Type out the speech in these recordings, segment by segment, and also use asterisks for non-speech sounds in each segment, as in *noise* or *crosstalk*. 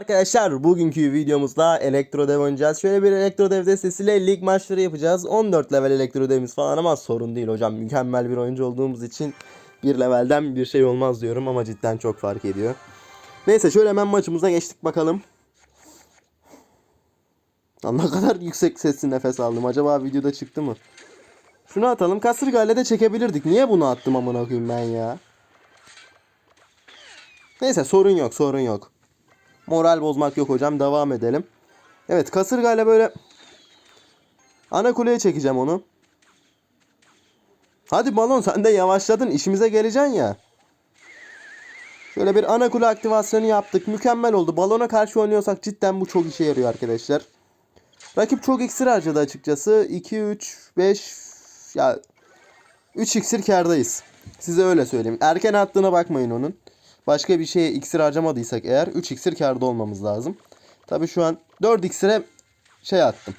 Arkadaşlar bugünkü videomuzda elektro dev oynayacağız. Şöyle bir elektro dev destesiyle lig maçları yapacağız. 14 level elektro devimiz falan ama sorun değil hocam. Mükemmel bir oyuncu olduğumuz için bir levelden bir şey olmaz diyorum ama cidden çok fark ediyor. Neyse şöyle hemen maçımıza geçtik bakalım. Ne kadar yüksek sesli nefes aldım. Acaba videoda çıktı mı? Şunu atalım. Kasırgayla de çekebilirdik. Niye bunu attım amına koyayım ben ya? Neyse sorun yok sorun yok. Moral bozmak yok hocam. Devam edelim. Evet kasırgayla böyle ana kuleye çekeceğim onu. Hadi balon sen de yavaşladın. işimize geleceksin ya. Şöyle bir ana kule aktivasyonu yaptık. Mükemmel oldu. Balona karşı oynuyorsak cidden bu çok işe yarıyor arkadaşlar. Rakip çok iksir harcadı açıkçası. 2, 3, 5 ya 3 iksir kardayız. Size öyle söyleyeyim. Erken attığına bakmayın onun. Başka bir şeye iksir harcamadıysak eğer 3 iksir karda olmamız lazım. Tabi şu an 4 iksire şey attım.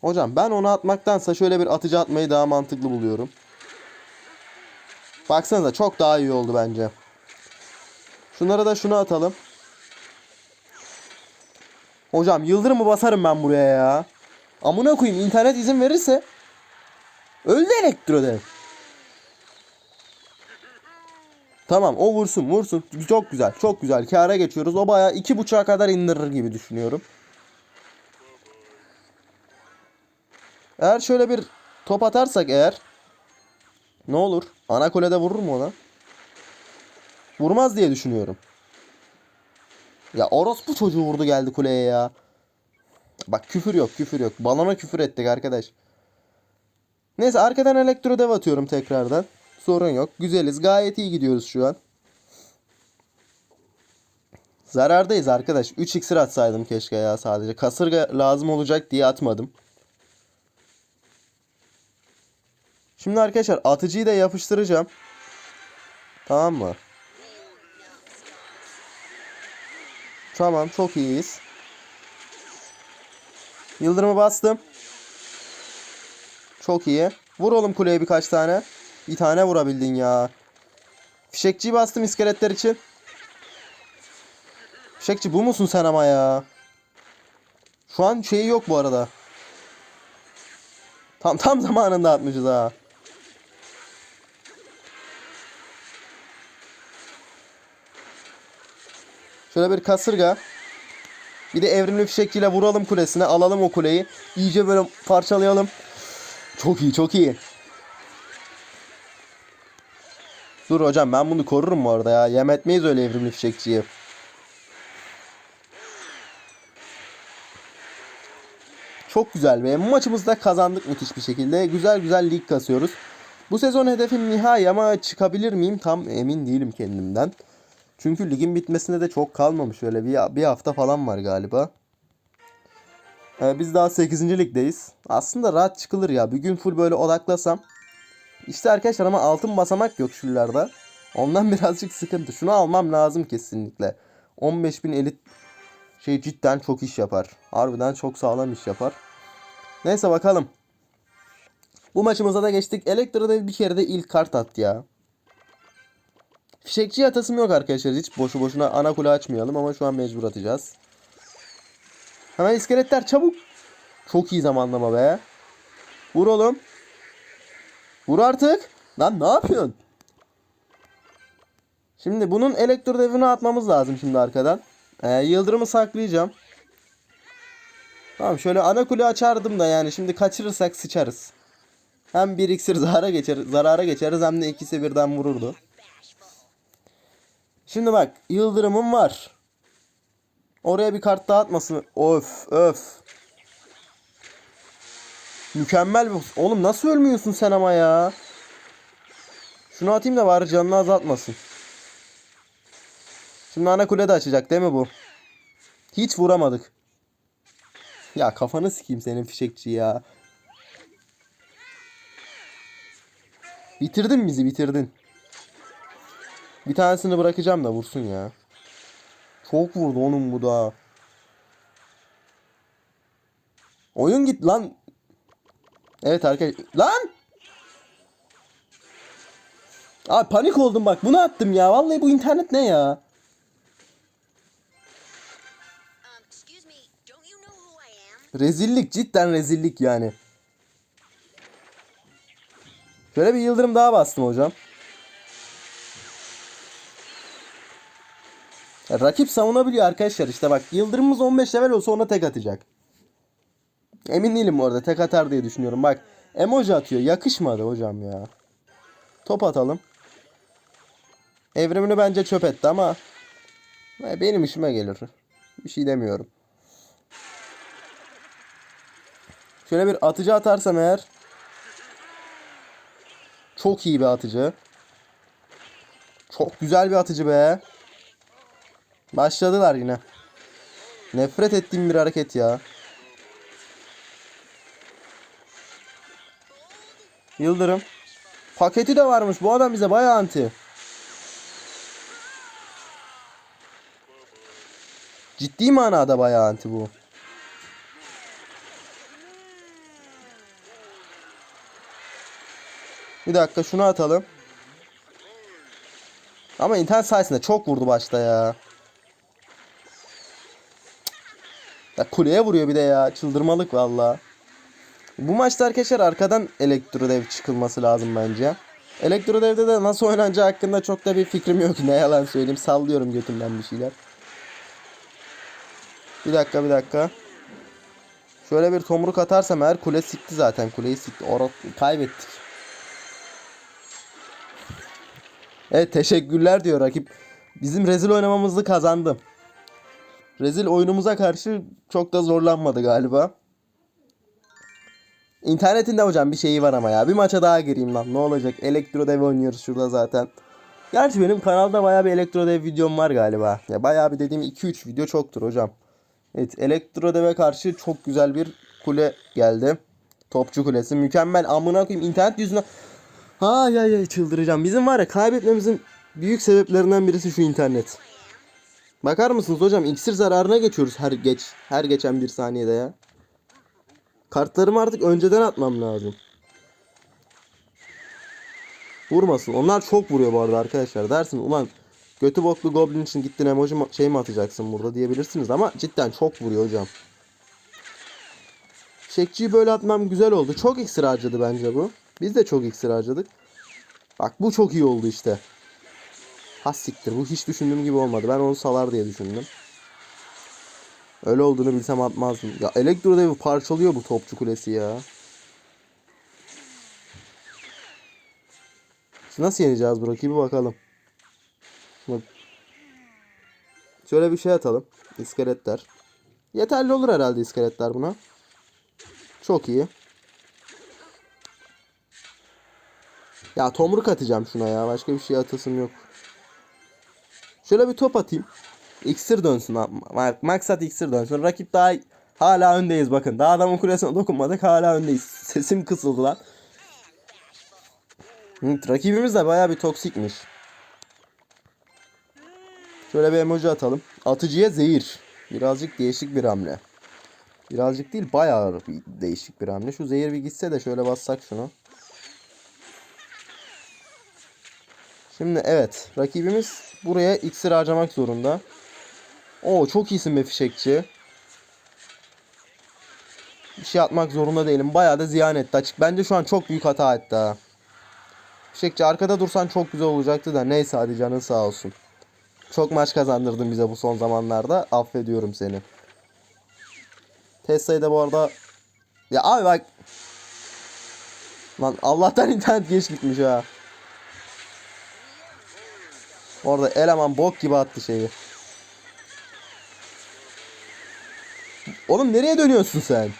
Hocam ben onu atmaktansa şöyle bir atıcı atmayı daha mantıklı buluyorum. Baksanıza çok daha iyi oldu bence. Şunlara da şunu atalım. Hocam yıldırım mı basarım ben buraya ya? Amına koyayım internet izin verirse. Öldü elektrodev. Tamam o vursun vursun. Çok güzel çok güzel. Kâra geçiyoruz. O bayağı iki buçuğa kadar indirir gibi düşünüyorum. Eğer şöyle bir top atarsak eğer ne olur? Ana kulede vurur mu ona? Vurmaz diye düşünüyorum. Ya orospu çocuğu vurdu geldi kuleye ya. Bak küfür yok küfür yok. Balona küfür ettik arkadaş. Neyse arkadan elektro dev atıyorum tekrardan. Sorun yok. Güzeliz. Gayet iyi gidiyoruz şu an. Zarardayız arkadaş. 3 iksir atsaydım keşke ya sadece. Kasırga lazım olacak diye atmadım. Şimdi arkadaşlar atıcıyı da yapıştıracağım. Tamam mı? Tamam çok iyiyiz. Yıldırımı bastım. Çok iyi. Vur oğlum kuleye birkaç tane. Bir tane vurabildin ya. Fişekçiyi bastım iskeletler için. Fişekçi bu musun sen ama ya? Şu an şeyi yok bu arada. Tam tam zamanında atmışız ha. Şöyle bir kasırga. Bir de evrimli fişekçiyle vuralım kulesine. Alalım o kuleyi. İyice böyle parçalayalım. Çok iyi çok iyi. Dur hocam ben bunu korurum bu arada ya. Yem etmeyiz öyle evrimli fişekçiyi. Çok güzel ve maçımızda kazandık müthiş bir şekilde. Güzel güzel lig kasıyoruz. Bu sezon hedefim nihai ama çıkabilir miyim tam emin değilim kendimden. Çünkü ligin bitmesine de çok kalmamış. Öyle bir, bir hafta falan var galiba. Ee, biz daha 8. ligdeyiz. Aslında rahat çıkılır ya. Bir gün full böyle odaklasam. İşte arkadaşlar ama altın basamak yok şuralarda. Ondan *laughs* birazcık sıkıntı. Şunu almam lazım kesinlikle. 15.000 elit şey cidden çok iş yapar. Harbiden çok sağlam iş yapar. Neyse bakalım. Bu maçımıza da geçtik. Elektro'da bir kere de ilk kart attı ya. Fişekçi atasım yok arkadaşlar. Hiç boşu boşuna ana kule açmayalım ama şu an mecbur atacağız. Hemen iskeletler çabuk. Çok iyi zamanlama be. Vur oğlum. Vur artık. Lan ne yapıyorsun? Şimdi bunun elektro devini atmamız lazım şimdi arkadan. Ee, yıldırımı saklayacağım. Tamam şöyle ana kule açardım da yani şimdi kaçırırsak sıçarız. Hem bir iksir zarara geçer, zarara geçeriz hem de ikisi birden vururdu. Şimdi bak yıldırımım var. Oraya bir kart daha atmasın. Öf öf. Mükemmel bir... Oğlum nasıl ölmüyorsun sen ama ya? Şunu atayım da bari canını azaltmasın. Şimdi ana kule de açacak değil mi bu? Hiç vuramadık. Ya kafanı sikeyim senin fişekçi ya. Bitirdin bizi bitirdin. Bir tanesini bırakacağım da vursun ya. Çok vurdu onun bu da. Oyun git lan. Evet arkadaşlar. Lan! Abi panik oldum bak. Bunu attım ya. Vallahi bu internet ne ya? Rezillik cidden rezillik yani. Şöyle bir yıldırım daha bastım hocam. Rakip savunabiliyor arkadaşlar işte bak yıldırımımız 15 level olsa ona tek atacak. Emin değilim orada tek atar diye düşünüyorum bak. Emoji atıyor yakışmadı hocam ya. Top atalım. Evrimini bence çöp etti ama e, benim işime gelir. Bir şey demiyorum. Şöyle bir atıcı atarsam eğer çok iyi bir atıcı. Çok güzel bir atıcı be. Başladılar yine. Nefret ettiğim bir hareket ya. Yıldırım. Paketi de varmış. Bu adam bize bayağı anti. Ciddi manada bayağı anti bu. Bir dakika şunu atalım. Ama internet sayesinde çok vurdu başta ya. Ya kuleye vuruyor bir de ya. Çıldırmalık valla. Bu maçta arkadaşlar arkadan elektrodev çıkılması lazım bence. Elektrodev'de de nasıl oynanacağı hakkında çok da bir fikrim yok. *laughs* Ne yalan söyleyeyim. Sallıyorum götümden bir şeyler. Bir dakika bir dakika. Şöyle bir tomruk atarsam eğer kule sikti zaten. Kuleyi sikti. Or kaybettik. Evet teşekkürler diyor rakip. Bizim rezil oynamamızı kazandı. Rezil oyunumuza karşı çok da zorlanmadı galiba. İnternetinde hocam bir şeyi var ama ya. Bir maça daha gireyim lan. Ne olacak? Elektrodev oynuyoruz şurada zaten. Gerçi benim kanalda bayağı bir elektrodev videom var galiba. Ya bayağı bir dediğim 2-3 video çoktur hocam. Evet elektrodeve karşı çok güzel bir kule geldi. Topçu kulesi. Mükemmel amına koyayım internet yüzünden. Ha ya ya çıldıracağım. Bizim var ya kaybetmemizin büyük sebeplerinden birisi şu internet. Bakar mısınız hocam iksir zararına geçiyoruz her geç her geçen bir saniyede ya. Kartlarımı artık önceden atmam lazım. Vurmasın. Onlar çok vuruyor bu arada arkadaşlar. Dersin ulan götü boklu goblin için gittin emoji şey mi atacaksın burada diyebilirsiniz ama cidden çok vuruyor hocam. Şekçiyi böyle atmam güzel oldu. Çok iksir harcadı bence bu. Biz de çok iksir harcadık. Bak bu çok iyi oldu işte. Has siktir. Bu hiç düşündüğüm gibi olmadı. Ben onu salar diye düşündüm. Öyle olduğunu bilsem atmazdım. Ya elektrodevi parçalıyor bu topçu kulesi ya. Şimdi nasıl yeneceğiz bu rakibi bakalım. Bak. Şöyle bir şey atalım. İskeletler. Yeterli olur herhalde iskeletler buna. Çok iyi. Ya tomruk atacağım şuna ya. Başka bir şey atasım yok. Şöyle bir top atayım. İksir dönsün. Maksat iksir dönsün. Rakip daha hala öndeyiz bakın. Daha adamın kulesine dokunmadık. Hala öndeyiz. *laughs* Sesim kısıldı lan. Rakibimiz de baya bir toksikmiş. Şöyle bir emoji atalım. Atıcıya zehir. Birazcık değişik bir hamle. Birazcık değil bayağı bir değişik bir hamle. Şu zehir bir gitse de şöyle bassak şunu. Şimdi evet rakibimiz buraya iksir harcamak zorunda. Oo çok iyisin be fişekçi. Bir şey atmak zorunda değilim. Bayağı da ziyan etti açık. Bence şu an çok büyük hata etti ha. Fişekçi arkada dursan çok güzel olacaktı da neyse hadi canın sağ olsun. Çok maç kazandırdın bize bu son zamanlarda. Affediyorum seni. Tesla'yı da bu arada... Ya abi bak... Lan Allah'tan *laughs* internet geç gitmiş ha. Orada eleman bok gibi attı şeyi. Oğlum nereye dönüyorsun sen?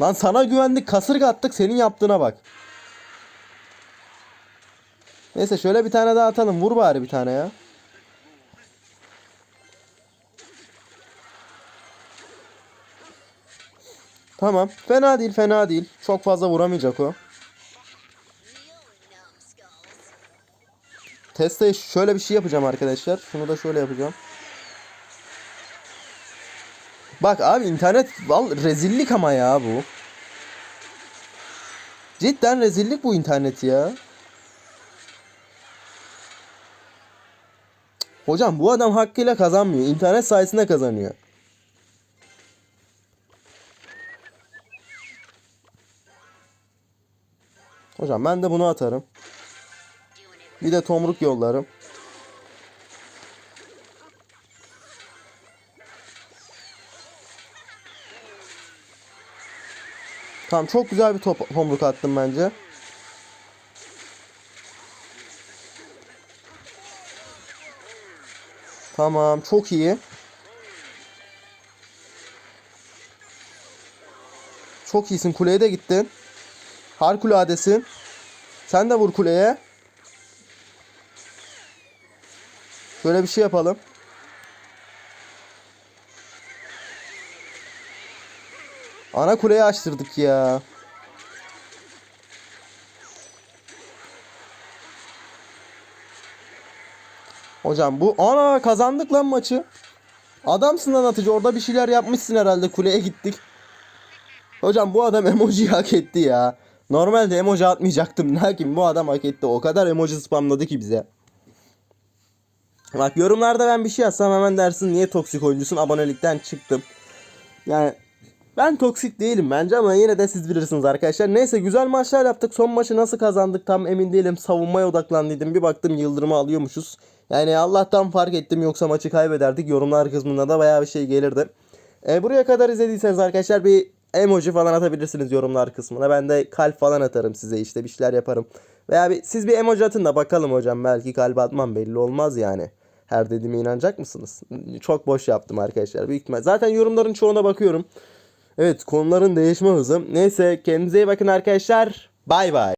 Lan sana güvendik kasırga attık senin yaptığına bak. Neyse şöyle bir tane daha atalım. Vur bari bir tane ya. Tamam. Fena değil fena değil. Çok fazla vuramayacak o. Testa'ya şöyle bir şey yapacağım arkadaşlar. Şunu da şöyle yapacağım. Bak abi internet val rezillik ama ya bu. Cidden rezillik bu internet ya. Hocam bu adam hakkıyla kazanmıyor. İnternet sayesinde kazanıyor. Hocam ben de bunu atarım. Bir de tomruk yollarım. Tamam çok güzel bir top tomruk attım bence. Tamam çok iyi. Çok iyisin kuleye de gittin. Harikuladesin. Sen de vur kuleye. Şöyle bir şey yapalım. Ana kuleyi açtırdık ya. Hocam bu ana kazandık lan maçı. Adamsın lan atıcı orada bir şeyler yapmışsın herhalde kuleye gittik. Hocam bu adam emoji *laughs* hak etti ya. Normalde emoji atmayacaktım lakin bu adam hak etti. O kadar emoji spamladı ki bize. Bak yorumlarda ben bir şey yazsam hemen dersin niye toksik oyuncusun abonelikten çıktım. Yani ben toksik değilim bence ama yine de siz bilirsiniz arkadaşlar. Neyse güzel maçlar yaptık. Son maçı nasıl kazandık tam emin değilim. Savunmaya odaklandıydım. Bir baktım yıldırımı alıyormuşuz. Yani Allah'tan fark ettim yoksa maçı kaybederdik. Yorumlar kısmında da bayağı bir şey gelirdi. E, buraya kadar izlediyseniz arkadaşlar bir emoji falan atabilirsiniz yorumlar kısmına. Ben de kalp falan atarım size işte bir şeyler yaparım. Veya bir, siz bir emoji atın da bakalım hocam. Belki kalp atmam belli olmaz yani. Her dediğime inanacak mısınız? Çok boş yaptım arkadaşlar. Büyük ihtimal. Zaten yorumların çoğuna bakıyorum. Evet konuların değişme hızı. Neyse kendinize iyi bakın arkadaşlar. Bay bay.